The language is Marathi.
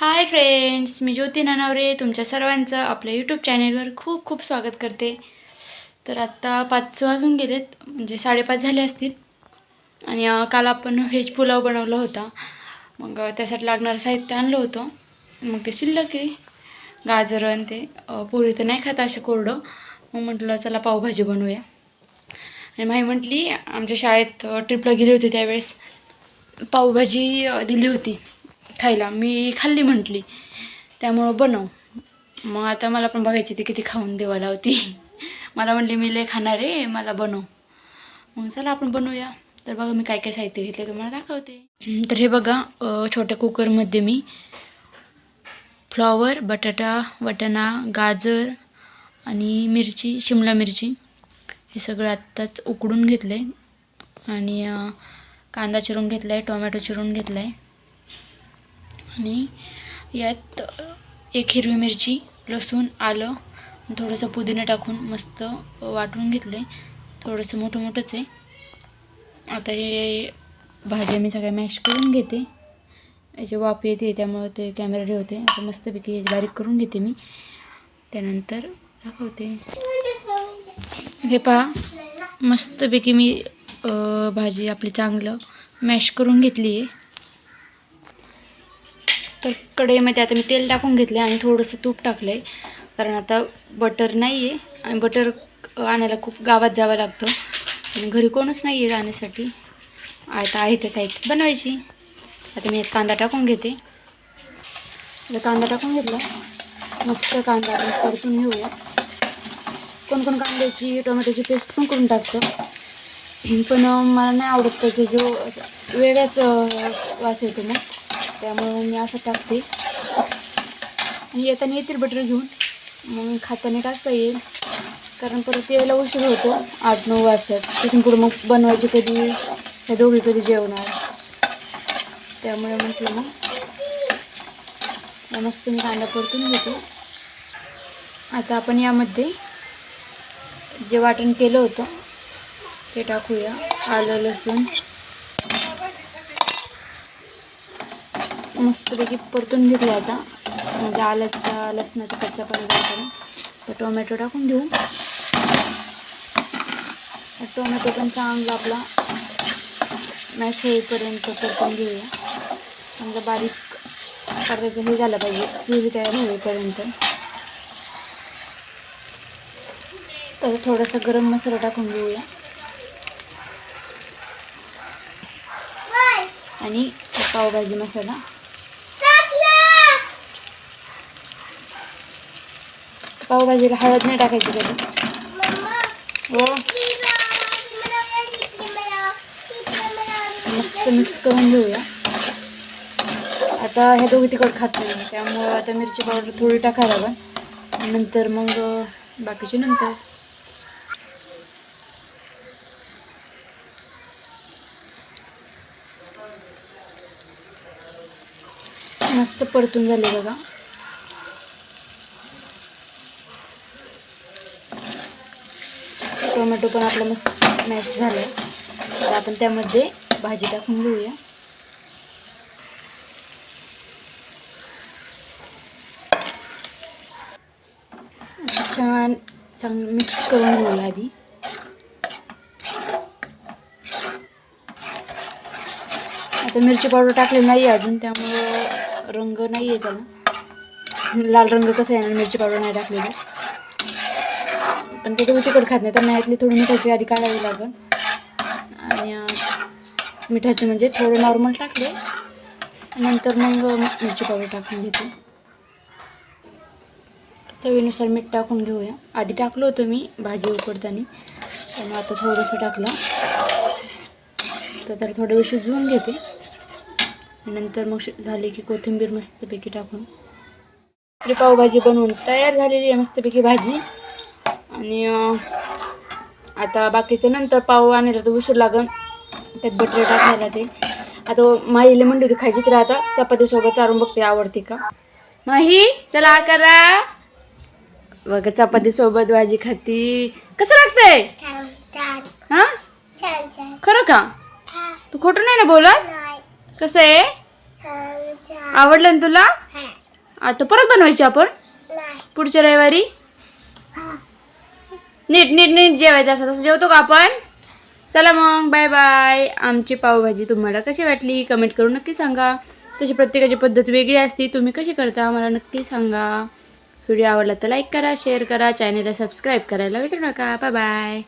हाय फ्रेंड्स मी ज्योती नानावरे. तुमच्या सर्वांचं आपल्या यूट्यूब चॅनेलवर खूप खूप स्वागत करते. तर आत्ता पाच वाजून गेलेत म्हणजे साडेपाच झाले असतील. आणि काल आपण व्हेज पुलाव बनवला होता. मग त्यासाठी लागणारं साहित्य आणलं होतं. मग ते शिल्लक आहे. गाजर आणि ते अं, पोळी तर नाही खात असं कोरडं. मग म्हटलं चला पावभाजी बनवूया. आणि माही म्हटली आमच्या शाळेत ट्रिपला गेली होती त्यावेळेस. पावभाजी दिली होती. खायला. मी खाल्ली म्हटली. त्यामुळं बनव. मग आता मला पण बघायची ती किती खाऊन देवाला होती. मला म्हटली मी लय खाणार आहे मला बनव. मग चला आपण बनवूया. तर बघा मी काय काय साहित्य घेतले तुम्हाला दाखवते. तर हे बघा छोट्या कुकरमध्ये मी फ्लॉवर बटाटा वटाणा गाजर आणि मिरची शिमला मिरची हे सगळं आत्ताच उकडून घेतलं आहे आणि कांदा चिरून घेतला आहे टोमॅटो चिरून घेतला आहे आणि यात एक हिरवी मिरची लसूण आलं थोडंसं पुदिना टाकून मस्त वाटून घेतलं. आहे थोडंसं मोठं मोठंच आहे. आता हे भाज्या मी सगळ्या मॅश करून घेते. याची वाफ येते त्यामुळे ते कॅमेरा ठेवते. आता मस्तपैकी याची बारीक करून घेते मी. त्यानंतर दाखवते. हे पहा मस्तपैकी मी भाजी आपली चांगलं मॅश करून घेतली आहे तर कढईमध्ये आता मी तेल टाकून घेतले आणि थोडंसं तूप टाकलं आहे कारण आता बटर नाही आहे आणि बटर आणायला खूप गावात जावं लागतं. आणि घरी कोणच नाही आहे जाण्यासाठी. आता आहे त्याच साहित्य बनवायची. आता मी कांदा टाकून घेते. कांदा टाकून घेतला. मस्त कांदा परतून घेऊया. कोण कोण कांद्याची टोमॅटोची पेस्ट पण करून टाकतं. पण मला नाही आवडत त्याचा जो वेगळाच वास येतो ना. त्यामुळे मी असं टाकते. आणि येताना येतील बटर घेऊन. मग खाताने टाकता येईल. कारण परत यायला उशीर होतो. आठ नऊ वाजतात. तिथून पुढे मग बनवायचे कधी? त्या दोघी कधी जेवणार? त्यामुळे म्हटलं मग मस्त मी कांदा परतून घेते. आता आपण यामध्ये जे वाटण केलं होतं ते टाकूया. आलं लसूण. मस्तपैकी परतून घेतलं आता. म्हणजे आल्याचा लसणाचा कच्चा पण तर टोमॅटो टाकून देऊ. टोमॅटो पण चांगला आपला मॅश होईपर्यंत परतून घेऊया. चांगलं बारीक करायचं हे झालं पाहिजे. प्युरी तयार होईपर्यंत. तर थोडासा गरम मसाला टाकून घेऊया. आणि पावभाजी मसाला. पावभाजीला हळद नाही टाकायची कधी. हो? मस्त मिक्स करून घेऊया. आता ह्या दोघी तिखट खात नाही त्यामुळं आता मिरची पावडर थोडी टाकायला लागेल. नंतर मग बाकीचे नंतर. मस्त परतून झाले बघा. टोमॅटो पण आपला मस्त मॅश झालं तर आपण त्यामध्ये भाजी टाकून घेऊया. छान चांगलं मिक्स करून घेऊया आधी. आता मिरची पावडर टाकली नाही आहे अजून त्यामुळं रंग नाही आहे त्याला. लाल रंग कसा येणार मिरची पावडर नाही टाकलेली. पण ते तुम्ही तिखट खात नाही त्यांना यातली थोडी मिठाची आधी काढावी लागेल. आणि मिठाचे म्हणजे थोडं नॉर्मल टाकले. नंतर मग मिरची पावडर टाकून घेते. चवीनुसार मीठ टाकून घेऊया. आधी टाकलं होतं मी भाजी उकडताना. पण आता थोडंसं टाकलं. तर तर थोडं वेळ शिजवून घेते. नंतर मग शि- झाले की कोथिंबीर मस्तपैकी टाकून. पावभाजी बनवून तयार झालेली आहे मस्तपैकी भाजी. आणि आता बाकीचं नंतर पाव आणायला तर उशीर लागन. त्यात बटर टाकायला ते. आता माईला म्हणली होती खायची तर आता. चपातीसोबत चारून बघते आवडते का? माही चला करा. बघा चपाती सोबत भाजी खाती. कसं लागतंय? हा? खरं का? तू खोटं नाही ना बोलत? कसं आहे? आवडलं ना तुला? आता परत बनवायची आपण? पुढच्या रविवारी? नीट नीट नीट जेवायचं असं तसं जेवतो का आपण? चला मग बाय बाय आमची पावभाजी तुम्हाला कशी वाटली? कमेंट करून नक्की सांगा. तशी प्रत्येकाची पद्धत वेगळी असते. तुम्ही कशी करता मला नक्की सांगा. व्हिडिओ आवडला तर लाईक करा शेअर करा. चॅनेलला सबस्क्राईब करायला विसरू नका. Bye bye